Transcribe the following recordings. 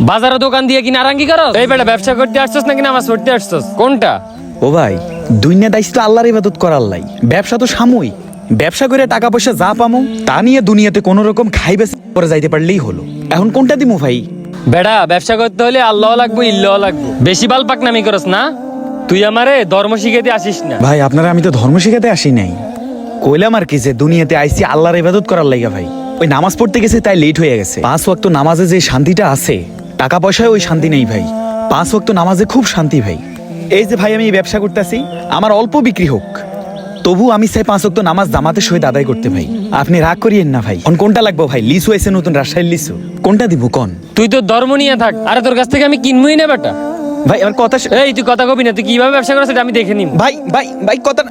বাজারে দোকান দিয়ে কি নারাঙ্গি করো এই বেটা ব্যবসা করতে আসছস নাকি নামাজ পড়তে আসছস? কোনটা? ও ভাই দুনিয়া দায়িত্ব আল্লাহর ইবাদত করার লাই। ব্যবসা তো সাময়িক। ব্যবসা করে টাকা পয়সা যা পামো তা নিয়ে দুনিয়াতে কোনো রকম খাইবে করে যাইতে পারলেই হলো। এখন কোনটা দিমু ভাই? বেটা ব্যবসা করতে হলে আল্লাহ লাগবো ইল্লাহ লাগবো। বেশি বাল পাক নামি করস না? তুই আমারে ধর্ম শিখাইতে আসিস না। ভাই আপনারা আমি তো ধর্ম শিখাতে আসি নাই। কইলাম আর কি যে দুনিয়াতে আইসি আল্লাহর ইবাদত করার লাইগা ভাই। ওই নামাজ পড়তে গেছে তাই লেট হয়ে গেছে। পাঁচ ওয়াক্ত নামাজে যে শান্তিটা আছে টাকা পয়সায় ওই শান্তি নেই ভাই। পাঁচ ওয়াক্ত নামাজে খুব শান্তি ভাই। এই যে ভাই আমি ব্যবসা করতেছি আমার অল্প বিক্রি হোক। তবু আমি চাই পাঁচ ওয়াক্ত নামাজ জামাতে সহিত আদায় করতে ভাই। আপনি রাগ করিয়েন না ভাই। কোন কোনটা লাগবো ভাই? লিসু এসে নতুন রাজশাহীর লিসু। কোনটা দিব কোন? তুই তো ধর্ম নিয়ে থাক। আরে তোর কাছ থেকে আমি কিনবই না বেটা। ভাই আমার কথা এই তুই কথা কবি না। তুই কীভাবে ব্যবসা করছিস আমি দেখে নিব। ভাই ভাই ভাই কথা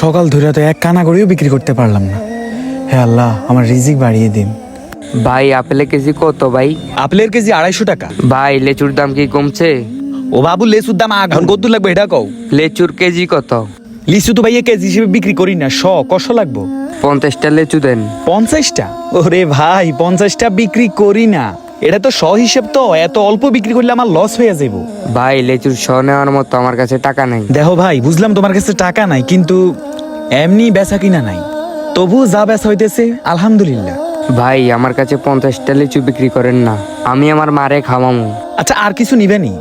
সকাল ধরে তো এক কানা করেও বিক্রি করতে পারলাম না। হে আল্লাহ আমার রিজিক বাড়িয়ে দিন। ভাই আপেলের কেজি কত ভাই? আপেলের কেজি আড়াইশো টাকা। ভাই লেচুর দাম কি কমছে? ও বাবু লেচুর দাম এখন কত লাগবে এটা কও? লেচুর কেজি কত? লিচু তো ভাইয়া কেজি হিসেবে বিক্রি করি না শ কষ লাগবো। পঞ্চাশটা লেচু দেন। পঞ্চাশটা? ওরে ভাই পঞ্চাশটা বিক্রি করি না। এটা তো শ হিসেব তো এত অল্প বিক্রি করলে আমার লস হয়ে যাব ভাই লেচুর শ নেওয়ার মতো আমার কাছে টাকা নাই। দেখো ভাই বুঝলাম তোমার কাছে টাকা নাই কিন্তু এমনি বেচা কিনা নাই। তবু যা বেচা হইতেছে আলহামদুলিল্লাহ। ভাই আমার কাছে পঞ্চাশটা লিচু বিক্রি করেন না। আমি আমার মারে খাওয়ামু। আচ্ছা আর কিছু নিবেনি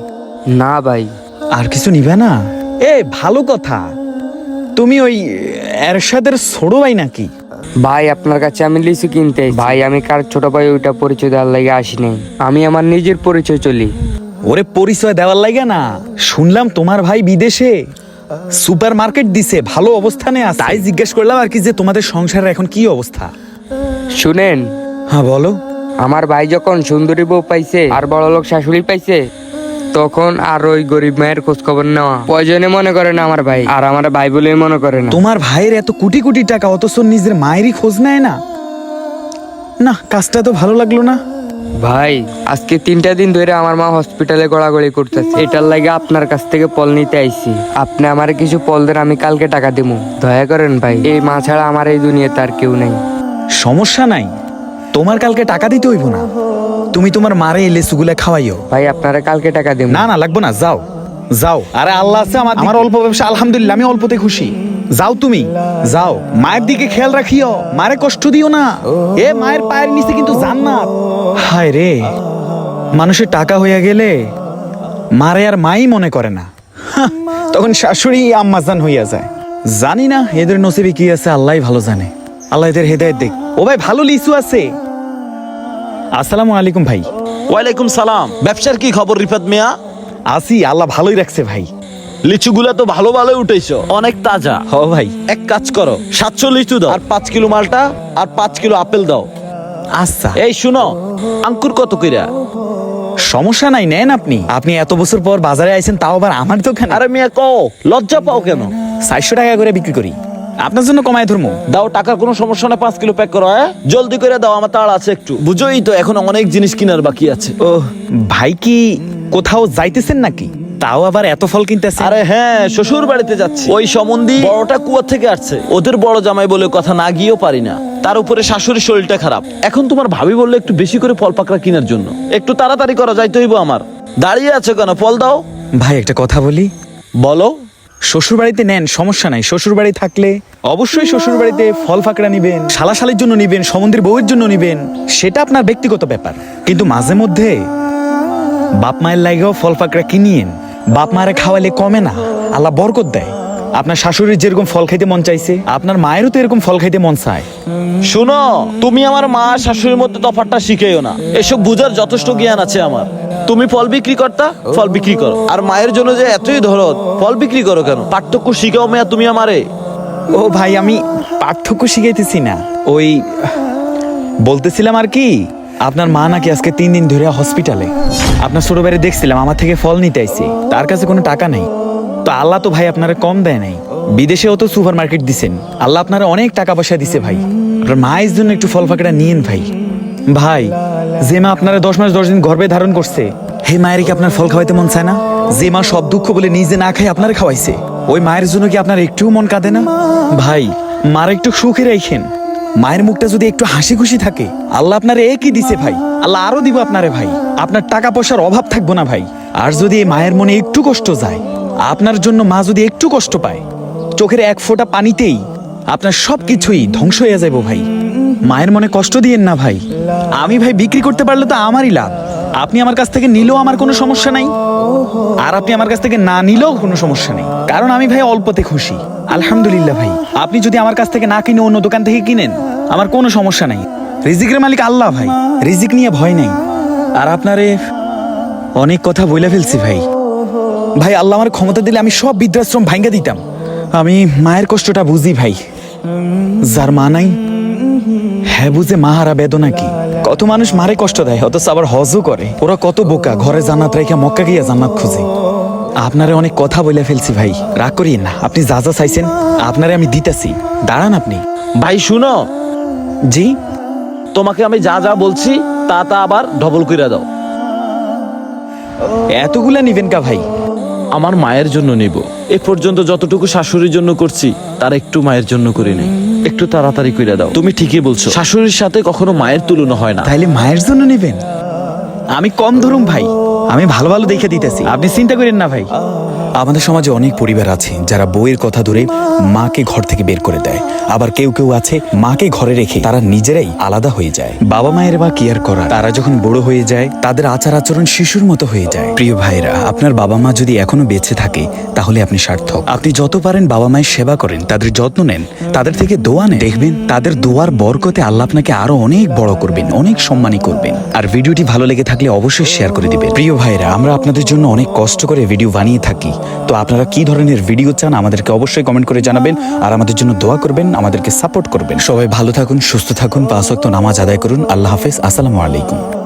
না? ভাই। আর কিছু নিবে না? এ ভালো কথা। তুমি ওই এরশাদের ছোট ভাই নাকি? ভাই আপনার কাছে আমি লিচু কিনতে ভাই আমি কার ছোট ভাই ওইটা পরিচয় দেওয়ার লাগে আসি নাই আমি আমার নিজের পরিচয় চলি। ওরে পরিচয় দেওয়ার লাগে না। শুনলাম তোমার ভাই বিদেশে সুপার মার্কেট দিছে ভালো অবস্থানে আছে। তাই জিজ্ঞেস করলাম আর কি যে তোমাদের সংসারের এখন কি অবস্থা? শুনেন। হ্যাঁ বলো। আমার ভাই যখন সুন্দরী বউ পাইছে আর বড় লোক শাশুড়ি পাইছে তখন আর ওই গরিব মায়ের খোঁজ খবর নেওয়া। প্রয়োজনে মনে করে না আমার ভাই? আর আমার ভাই বলে মনে করে না। তোমার ভাইয়ের এত কোটি কোটি টাকা অথচ নিজের মায়েরই খোঁজ নেয় না? না কাজটা তো ভালো লাগল না। ভাই আজকে তিনটা দিন ধরে আমার মা হসপিটালে গড়াগড়ি করতেছে। এটার লাগে আপনার কাছ থেকে পল নিতে আইছি। আপনি আমার কিছু পল দেন আমি কালকে টাকা দেবো দয়া করেন ভাই এই মা ছাড়া আমার এই দুনিয়াতে আর কেউ নেই। সমস্যা নাই। তোমার কালকে টাকা দিতে হইব না। তুমি তোমার মারে এলে সুগুলা খাওয়াইও। ভাই আপনারা কালকে টাকা দেবো। না না লাগবো না যাও। যাও। আরে আল্লাহ আছে আমার আমার অল্প ব্যবসা আলহামদুলিল্লাহ আমি অল্পতে খুশি। যাও তুমি। যাও। মায়ের দিকে খেয়াল রাখিও। মারে কষ্ট দিও না। এ মায়ের পায়ের নিচে কিন্তু জান্নাত। হায় রে। মানুষের টাকা হইয়া গেলে মারে আর মাই মনে করে না। তখন শাশুড়ি আম্মাজান হইয়া যায়। জানি না এদের নসিবে কি আছে আল্লাহ ভালো জানে। আল্লাহ এদের হেদায়ত দেখ ও ভাই ভালো লিচু আছে। আসসালামু আলাইকুম ভাই। ওয়ালাইকুম সালাম। ব্যবসার কি খবর রিফাত মিয়া? আসি আল্লাহ ভালোই রাখছে ভাই। লিচুগুলা তো ভালো ভালোই উঠেছো। অনেক তাজা। হ ভাই এক কাজ করো সাতশো লিচু দাও। আর পাঁচ কিলো মালটা আর পাঁচ কিলো আপেল দাও। আচ্ছা। এই শুনো আঙ্কুর কত কইরা? সমস্যা নাই নেন আপনি। আপনি এত বছর পর বাজারে আইছেন তাও আবার আমার দোকানে। আরে মিয়া কও লজ্জা পাও কেন? চারশো টাকা করে বিক্রি করি। আপনার জন্য কমায় ধর্ম। দাও টাকার কোনো সমস্যা না পাঁচ কিলো প্যাক করো হ্যাঁ? জলদি করে দাও আমার তাড় আছে একটু। বুঝোই তো এখন অনেক জিনিস কেনার বাকি আছে। ও ভাই কি কোথাও যাইতেছেন নাকি? তাও আবার এত ফল কিনতেছে আরে হ্যাঁ শ্বশুর বাড়িতে যাচ্ছি। ওই সম্বন্ধী বড়টা কুয়া থেকে আসছে। ওদের বড় জামাই বলে কথা না গিয়েও পারি না। তার উপরে শাশুড়ির শরীরটা খারাপ। এখন তোমার ভাবি বললে একটু বেশি করে ফল পাকড়া কেনার জন্য। একটু তাড়াতাড়ি করা যাইতে হইব আমার। দাঁড়িয়ে আছে কেন? ফল দাও। ভাই একটা কথা বলি। বলো। শ্বশুর বাড়িতে নেন, সমস্যা নাই। শ্বশুরবাড়ি থাকলে অবশ্যই শ্বশুরবাড়িতে ফল ফাঁকড়া নিবেন, শালাশালির জন্য নিবেন সমুদ্রের বউয়ের জন্য নিবেন, সেটা আপনার ব্যক্তিগত ব্যাপার। কিন্তু মাঝে মধ্যে বাপ মায়ের লাগেও ফল ফাঁকড়া কিনিয়েন, বাপ মায়ের খাওয়ালে কমে না, আল্লাহ বরকত দেয়। আপনার শাশুড়ির যেরকম ফল খাইতে মন চাইছে আপনার মায়েরও তো এরকম ফল খাইতে মন চায়। শুনো তুমি আমার মা আর শাশুড়ির মধ্যে তফাৎটা শিখেও না। এসব বুঝার যথেষ্ট জ্ঞান আছে আমার। তুমি ফল বিক্রি করতা ফল বিক্রি করো। আর মায়ের জন্য যে এতই ধরত ফল বিক্রি করো কেন? পার্থক্য শিখাও মেয়া তুমি আমারে। ও ভাই আমি পার্থক্য শিখাইতেছি না। ওই বলতেছিলাম আর কি আপনার মা নাকি আজকে তিন দিন ধরে হসপিটালে আপনার ছোট বাইরে দেখছিলাম আমার থেকে ফল নিতে আইছে। তার কাছে কোনো টাকা নাই। তো আল্লাহ তো ভাই আপনারা কম দেয় নাই। বিদেশেও তো সুপার মার্কেট দিছেন। আল্লাহ আপনারা অনেক টাকা পয়সা দিছে ভাই। আপনার মায়ের জন্য একটু ফল ফাঁকড়া নিয়েন ভাই। ভাই, যে মা আপনারা দশ মাস দশ দিন গর্ভে ধারণ করছে, হে মায়ের কি আপনার ফল খাওয়াইতে মন চায় না? যে মা সব দুঃখ বলে নিজে না খাই আপনারা খাওয়াইছে, ওই মায়ের জন্য কি আপনার একটু মন কাঁদে না? ভাই, মার একটু সুখে রাখেন মায়ের মুখটা যদি একটু হাসি খুশি থাকে, আল্লাহ আপনার একই দিছে ভাই। আল্লাহ আরও দিব আপনারে ভাই। আপনার টাকা পয়সার অভাব থাকব না ভাই। আর যদি এই মায়ের মনে একটু কষ্ট যায় আপনার জন্য মা যদি একটু কষ্ট পায়, চোখের এক ফোঁটা পানিতেই আপনার সব কিছুই ধ্বংস হয়ে যাব ভাই। মায়ের মনে কষ্ট দিয়েন না ভাই। আমি ভাই বিক্রি করতে পারলে তো আমারই লাভ। আপনি আমার কাছ থেকে নিলেও আমার কোনো সমস্যা নাই। আর আপনি আমার কাছ থেকে না নিলেও কোনো সমস্যা নেই। কারণ আমি ভাই অল্পতে খুশি। আলহামদুলিল্লাহ ভাই। আপনি যদি আমার কাছ থেকে না কিনে অন্য দোকান থেকে কিনেন, আমার কোনো সমস্যা নাই। রিজিকের মালিক আল্লাহ ভাই। রিজিক নিয়ে ভয় নেই। আর আপনারে অনেক কথা বইলা ফেলছি ভাই। ভাই আল্লাহ আমার ক্ষমতা দিলে আমি সব বৃদ্ধাশ্রম ভাঙ্গা দিতাম। আমি মায়ের কষ্টটা বুঝি ভাই। যার মা নাই হ্যাঁ বুঝে মা হারা বেদনা কি? কত মানুষ মারে কষ্ট দেয় অথচ আবার হজও করে। ওরা কত বোকা ঘরে জান্নাত রেখে মক্কা গিয়া জান্নাত খুঁজে। আপনারে অনেক কথা বলে ফেলছি ভাই রাগ করিয়েন না। আপনি যা যা চাইছেন আপনারে আমি দিতেছি। দাঁড়ান আপনি। ভাই শুনো। জি? তোমাকে আমি যা যা বলছি তা তা আবার ডবল কইরা দাও। এতগুলা নিবেন কা ভাই? আমার মায়ের জন্য নিব। এ পর্যন্ত যতটুকু শাশুড়ির জন্য করছি তার একটু মায়ের জন্য করে নাই। একটু তাড়াতাড়ি করে দাও। তুমি ঠিকই বলছো শাশুড়ির সাথে কখনো মায়ের তুলনা হয় না। তাইলে মায়ের জন্য নেবেন? আমি কম ধরুম ভাই। আমি ভালো ভালো দেখে দিতেছি। আপনি চিন্তা করেন না ভাই। আমাদের সমাজে অনেক পরিবার আছে যারা বইয়ের কথা ধরে মাকে ঘর থেকে বের করে দেয়। আবার কেউ কেউ আছে মাকে ঘরে রেখে তারা নিজেরাই আলাদা হয়ে যায়। বাবা মায়ের বা কেয়ার করা, তারা যখন বড় হয়ে যায়, তাদের আচার আচরণ শিশুর মতো হয়ে যায়। প্রিয় ভাইরা আপনার বাবা মা যদি এখনও বেঁচে থাকে, তাহলে আপনি সার্থক। আপনি যত পারেন বাবা মায়ের সেবা করেন, তাদের যত্ন নেন, তাদের থেকে দোয়া নেন। দেখবেন তাদের দোয়ার বরকতে আল্লাহ আপনাকে আরও অনেক বড় করবেন, অনেক সম্মানী করবেন। আর ভিডিওটি ভালো লেগে থাকলে অবশ্যই শেয়ার করে দিবেন। প্রিয় ভাইরা আমরা আপনাদের জন্য অনেক কষ্ট করে ভিডিও বানিয়ে থাকি। তো আপনারা কি ধরনের ভিডিও চান, আমাদেরকে অবশ্যই কমেন্ট করে জানাবেন। আর আমাদের জন্য দোয়া করবেন, আমাদেরকে সাপোর্ট করবেন। সবাই ভালো থাকুন, সুস্থ থাকুন, পাঁচ নামাজ আদায় করুন। আল্লাহ হাফেজ, আসসালামু আলাইকুম।